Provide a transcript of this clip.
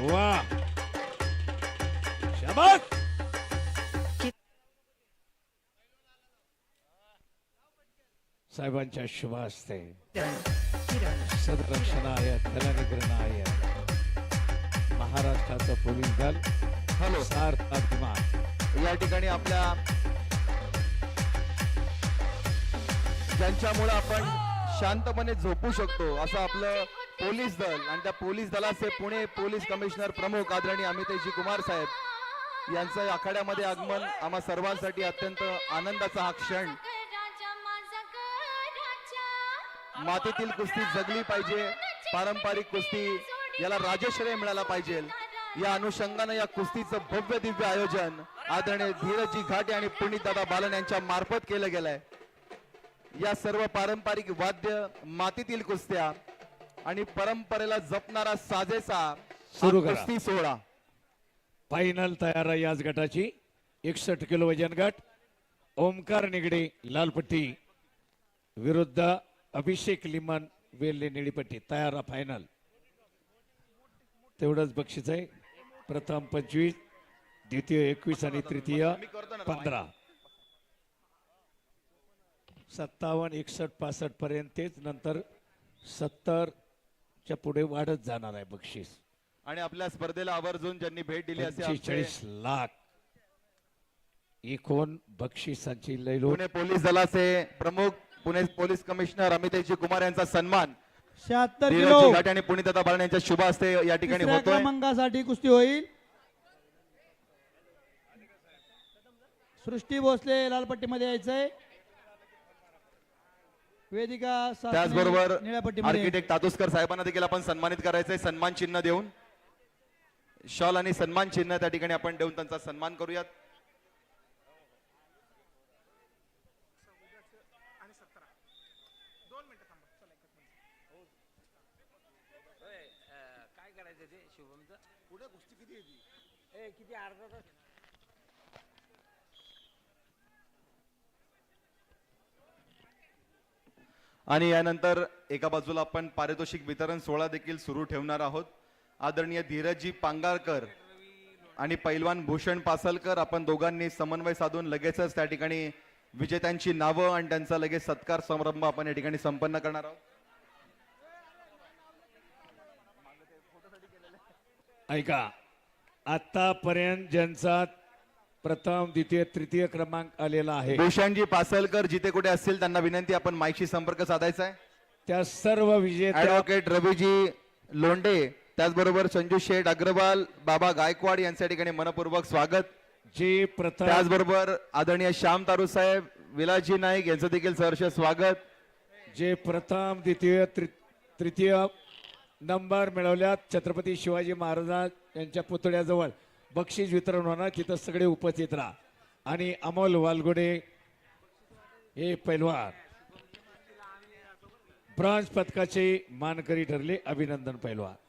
वा. शाबास. साहेबांच्या शुभ हस्ते सदरक्षणाय दलनिग्रहणाय महाराष्ट्राचं पोलीस दल हॅलो. सार्थ अभिमान. या ठिकाणी आपल्या ज्यांच्यामुळे आपण शांतपणे झोपू शकतो असं आपलं पोलीस दल आणि त्या पोलीस दलाचे पुणे पोलीस कमिशनर प्रमुख आदरणीय अमितेशजी कुमार साहेब यांचं आखाड्यामध्ये आगमन आम्हा सर्वांसाठी अत्यंत आनंदाचा हा क्षण. मातीतील कुस्ती जगली पाहिजे पारंपरिक कुस्ती याला राजश्रय मिळाला पाहिजे. या अनुषंगानं या कुस्तीचं भव्य दिव्य आयोजन आदरणीय धीरजी घाटे आणि पुनीतदादा बालन यांच्या मार्फत केलं गेलंय. या सर्व पारंपरिक वाद्य मातीतील कुस्त्या आणि परंपरेला जपणारा साजेसा सुरू करा. कुस्ती सोहळा. फायनल तयार आहे याच गटाची. एकसष्ट किलो वजन गट. ओमकार निगडे लालपट्टी. विरुद्ध अभिषेक लिमन वेल्ले निळीपट्टी. तयार आहे फायनल तेवढंच बक्षीस आहे. प्रथम पंचवीस द्वितीय एकवीस आणि तृतीय पंधरा. सत्तावन्न एकसष्ट पासष्ट पर्यंत तेच. नंतर सत्तर च्या पुढे वाढत जाणार आहे बक्षीस. आणि आपल्या स्पर्धेला आवर्जून ज्यांनी भेट दिली असे आमचे पंचेचाळीस लाख एकूण बक्षिसांची पुणे पोलीस दलाचे प्रमुख पुणे पोलीस कमिशनर अमितेशजी कुमार यांचा सन्मान. शहात्तर धीरज किलो. घाटे आणि पुनीतदा बालन यांच्या शुभ हस्ते या ठिकाणी तिसऱ्या होतोय. क्रमांकासाठी कुस्ती होईल. सृष्टी भोसले लालपट्टीमध्ये यायचंय. वेदिका त्याचबरोबर आर्किटेक्ट तातुसकर साहेबांना देखील आपण सन्मानित करायचंय. सन्मान चिन्ह देऊन. शॉल आणि सन्मान चिन्ह त्या ठिकाणी आपण देऊन त्यांचा सन्मान करूयात. काय करायचं ते? शुभमचं? पुढे कुस्ती किती किती अर्धा तास? आणि यानंतर एका बाजूला आपण पारितोषिक वितरण सोहळा देखील सुरू ठेवणार आहोत. आदरणीय धीरजजी पांगारकर आणि पैलवान भूषण पासलकर आपण दोघांनी समन्वय साधून लगेचच त्या ठिकाणी विजेत्यांची नावं आणि त्यांचा लगेच सत्कार समारंभ आपण या ठिकाणी संपन्न करणार आहोत. ऐका आतापर्यंत ज्यांचा प्रथम द्वितीय तृतीय क्रमांक आलेला आहे. भूषणजी पासलकर जिथे कुठे असतील त्यांना विनंती आपण माईशी संपर्क साधायचा आहे. त्या सर्व विजेत्या ऍडव्होकेट रवीजी लोंढे त्याचबरोबर संजू शेठ अग्रवाल बाबा गायकवाड यांच्या ठिकाणी मनपूर्वक स्वागत. जे प्रथम त्याचबरोबर आदरणीय श्याम तारू साहेब विलासजी नाईक यांचं देखील सहर्ष स्वागत. जे प्रथम द्वितीय तृ- तृतीय नंबर मिळवल्यात छत्रपती शिवाजी महाराज यांच्या पुतळ्याजवळ. बक्षीस वितरण होणार तिथं सगळे उपस्थित राहा. आणि अमोल वालगुडे हे पैलवान. ब्रॉन्झ पदकाचे मानकरी ठरले अभिनंदन पैलवान.